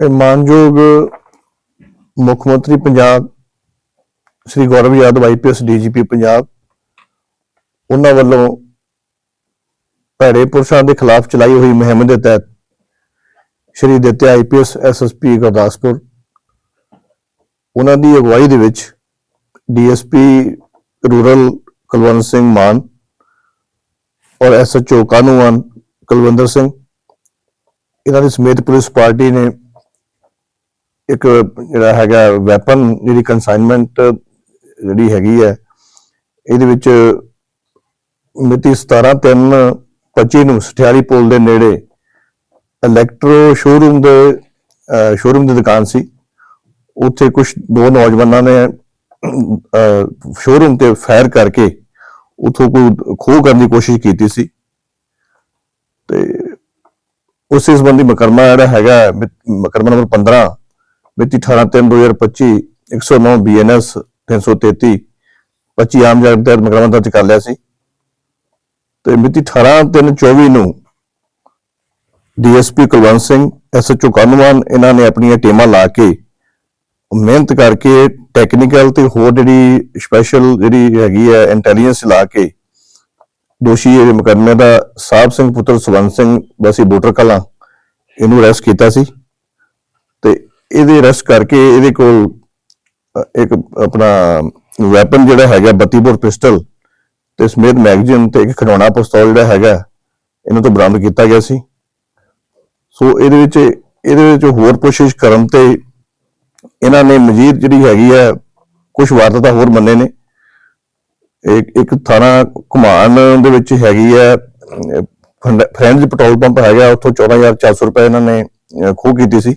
ਇਹ ਮਾਨਯੋਗ ਮੁੱਖ ਮੰਤਰੀ ਪੰਜਾਬ, ਸ੍ਰੀ ਗੌਰਵ ਯਾਦਵ ਆਈਪੀਐਸ ਡੀਜੀਪੀ ਪੰਜਾਬ, ਉਹਨਾਂ ਵੱਲੋਂ ਭੈੜੇ ਪੁਰਸ਼ਾਂ ਦੇ ਖਿਲਾਫ ਚਲਾਈ ਹੋਈ ਮੁਹਿੰਮ ਦੇ ਤਹਿਤ ਸ਼੍ਰੀ ਦਿੱਤੇ ਆਈਪੀਐਸ ਐਸਐਸਪੀ ਗੁਰਦਾਸਪੁਰ, ਉਹਨਾਂ ਦੀ ਅਗਵਾਈ ਦੇ ਵਿੱਚ ਡੀਐਸਪੀ ਰੂਰਲ ਕੁਲਵੰਤ ਸਿੰਘ ਮਾਨ ਔਰ ਐਸਐਚਓ ਕਾਨੂੰਨ ਕੁਲਵਿੰਦਰ ਸਿੰਘ, ਇਹਨਾਂ ਦੀ ਸਮੇਤ ਪੁਲਿਸ ਪਾਰਟੀ ਨੇ ਇੱਕ ਜਿਹੜਾ ਹੈਗਾ ਵੈਪਨ ਜਿਹੜੀ ਕਨਸਾਈਨਮੈਂਟ ਜਿਹੜੀ ਹੈਗੀ ਹੈ ਇਹਦੇ ਵਿੱਚ ਮਿਤੀ 17 3 25 ਨੂੰ ਸਠਿਆਰੀ ਪੁਲ ਦੇ ਨੇੜੇ ਇਲੈਕਟ੍ਰੋ ਸ਼ੋਰੂਮ ਦੇ ਸ਼ੋਰੂਮ ਦੀ ਦੁਕਾਨ ਸੀ। ਉੱਥੇ ਕੁਝ ਦੋ ਨੌਜਵਾਨਾਂ ਨੇ ਸ਼ੋਰੂਮ ਤੇ ਫਾਇਰ ਕਰਕੇ ਉਥੋਂ ਕੋਈ ਖੋਹ ਕਰਨ ਦੀ ਕੋਸ਼ਿਸ਼ ਕੀਤੀ ਸੀ। ਤੇ ਉਸੇ ਸੰਬੰਧੀ ਮਕਰਮਾ ਜਿਹੜਾ ਹੈਗਾ ਹੈ, ਮਿ- ਮੁਕੱਦਮਾ ਨੰਬਰ 15 ਮਿਤੀ 18 3 2025 109 ਬੀਐਨਐਸ 333 25 ਆਮ ਜਨਮ ਤਹਿਤ ਮੁਕੱਦਮਾ ਦਰਜ ਕਰ ਲਿਆ ਸੀ। ਤੇ ਮਿਤੀ 18 3 24 ਨੂੰ ਡੀਐਸਪੀ ਕੁਲਵੰਤ ਸਿੰਘ ਐਸਐਚਓ ਕਾਨੂੰਨ, ਇਹਨਾਂ ਨੇ ਆਪਣੀਆਂ ਟੀਮਾਂ ਲਾ ਕੇ ਮਿਹਨਤ ਕਰਕੇ ਟੈਕਨੀਕਲ ਤੇ ਹੋਰ ਜਿਹੜੀ ਸਪੈਸ਼ਲ ਜਿਹੜੀ ਹੈਗੀ ਹੈ ਇੰਟੈਲੀਜੈਂਸ ਲਾ ਕੇ ਦੋਸ਼ੀ ਇਹ ਮੁਕੱਦਮੇ ਦਾ ਸਾਹਿਬ ਸਿੰਘ ਪੁੱਤਰ ਸੁਵੰਤ ਸਿੰਘ ਵਸੀ ਬੋਟਰ ਕਲਾਂ, ਇਹਨੂੰ ਅਰੈਸਟ ਕੀਤਾ ਸੀ। ਤੇ ਇਹਦੇ ਰਸ ਕਰਕੇ ਇਹਦੇ ਕੋਲ ਇੱਕ ਆਪਣਾ ਵੈਪਨ ਜਿਹੜਾ ਹੈਗਾ 32 ਬੋਰ ਪਿਸਟਲ ਤੇ ਸਮੇਤ ਮੈਗਜ਼ੀਨ ਤੇ ਇੱਕ ਖਿਡੌਣਾ ਪਿਸਤੌਲ ਜਿਹੜਾ ਹੈਗਾ, ਇਹਨਾਂ ਤੋਂ ਬਰਾਮਦ ਕੀਤਾ ਗਿਆ ਸੀ। ਸੋ ਇਹਦੇ ਵਿੱਚ ਇਹਦੇ ਵਿੱਚ ਹੋਰ ਕੋਸ਼ਿਸ਼ ਕਰਨ ਤੇ ਇਹਨਾਂ ਨੇ ਮਜੀਦ ਜਿਹੜੀ ਹੈਗੀ ਹੈ ਕੁਝ ਵਾਰਦਾਤਾਂ ਹੋਰ ਮੰਨੇ ਨੇ। ਇੱਕ ਇੱਕ ਥਾਣਾ ਘੁਮਾਨ ਦੇ ਵਿੱਚ ਹੈਗੀ ਹੈ ਫਰੈਂਡਸ ਪੈਟਰੋਲ ਪੰਪ ਹੈਗਾ, ਉੱਥੋਂ 14400 ਰੁਪਏ ਇਹਨਾਂ ਨੇ ਖੋਹ ਕੀਤੀ ਸੀ।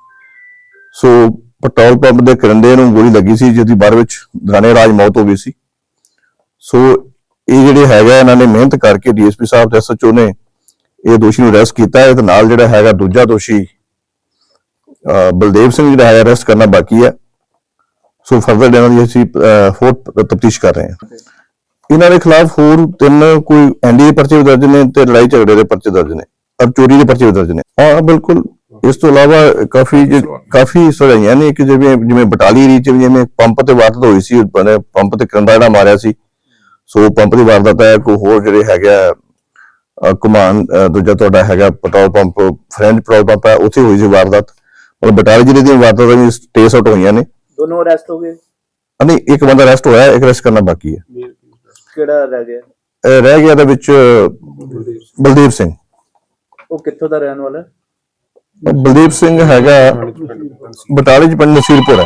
ਸੋ ਪੈਟਰੋਲ ਪੰਪ ਦੇ ਕਰਿੰਦੇ ਨੂੰ ਗੋਲੀ ਲੱਗੀ ਸੀ, ਜਿਹਦੀ ਬਾਅਦ ਵਿੱਚ ਦਰਾਨੇ ਰਾਜ ਮੌਤ ਹੋ ਗਈ ਸੀ। ਸੋ ਇਹ ਜਿਹੜੇ ਹੈਗਾ ਇਹਨਾਂ ਨੇ ਮਿਹਨਤ ਕਰਕੇ ਡੀਐਸਪੀ ਸਾਹਿਬ ਤੇ ਐਸਐਚਓ ਨੇ ਇਹ ਦੋਸ਼ੀ ਨੂੰ ਅਰੈਸਟ ਕੀਤਾ ਹੈ ਤੇ ਨਾਲ ਜਿਹੜਾ ਹੈਗਾ ਦੂਜਾ ਦੋਸ਼ੀ ਬਲਦੇਵ ਸਿੰਘ ਜਿਹੜਾ ਹੈ ਅਰੈਸਟ ਕਰਨਾ ਬਾਕੀ ਹੈ। ਸੋ ਫਰਦਰ ਇਹਨਾਂ ਦੀ ਅਸੀਂ ਹੋਰ ਤਫਤੀਸ਼ ਕਰ ਰਹੇ ਹਾਂ। ਇਹਨਾਂ ਦੇ ਖਿਲਾਫ ਹੋਰ ਤਿੰਨ ਕੋਈ ਐਨਡੀਏ ਪਰਚੇ ਵੀ ਦਰਜ ਨੇ ਤੇ ਲੜਾਈ ਝਗੜੇ ਦੇ ਪਰਚੇ ਦਰਜ ਨੇ ਔਰ ਚੋਰੀ ਦੇ ਪਰਚੇ ਵੀ ਦਰਜ ਨੇ। ਹਾਂ, ਬਿਲਕੁਲ। ਇਸ ਤੋਂ ਇਲਾਵਾ ਕਾਫੀ ਜਿ- ਕਾਫੀ ਸੜਾਈਆਂ ਨੇ ਕਿ ਜਿਵੇਂ ਜਿਵੇਂ ਬਟਾਲੀ ਰੀਚ ਜਿਵੇਂ ਪੰਪ ਤੇ ਵਾਰਦਾਤ ਹੋਈ ਸੀ ਪੰਪ ਤੇ ਕਰੰਦਾ ਜਿਹੜਾ ਮਾਰਿਆ ਸੀ। ਸੋ ਪੰਪ ਦੀ ਵਾਰਦਾਤ ਹੈ ਕੋਈ ਹੋਰ ਜਿਹੜੇ ਹੈਗਾ ਅਹ, ਦੂਜਾ ਤੁਹਾਡਾ ਹੈਗਾ petrol pump French petrol pump ਹੈ ਉੱਥੇ ਹੋਈ ਸੀ ਵਾਰਦਾਤ। ਮਤਲਬ ਬਟਾਲੀ ਜ਼ਿਲ੍ਹੇ ਦੀਆਂ ਵਾਰਦਾਤਾਂ ਵੀ ਟੇਸ ਆਊਟ ਹੋਈਆਂ ਨੇ। ਦੋਨੋਂ ਅਰੈਸਟ ਹੋ ਗਏ? ਨਹੀਂ ਇੱਕ ਬੰਦਾ ਅਰੈਸਟ ਹੋਇਆ ਇੱਕ ਅਰੈਸਟ ਕਰਨਾ ਬਾਕੀ ਹੈ। ਕਿਹੜਾ ਰਹਿ ਗਿਆ? ਰਹਿ ਗਿਆ ਦਾ ਵਿੱਚ ਬਲਦੇਵ ਸਿੰਘ। ਉਹ ਕਿੱਥੋਂ ਦਾ ਰਹਿਣ ਵਾਲਾ? ਬਲਦੀਪ ਸਿੰਘ ਹੈਗਾ ਬਟਾਲੇ ਚ ਪਿੰਡ ਨਸੀਰਪੁਰ ਹੈ।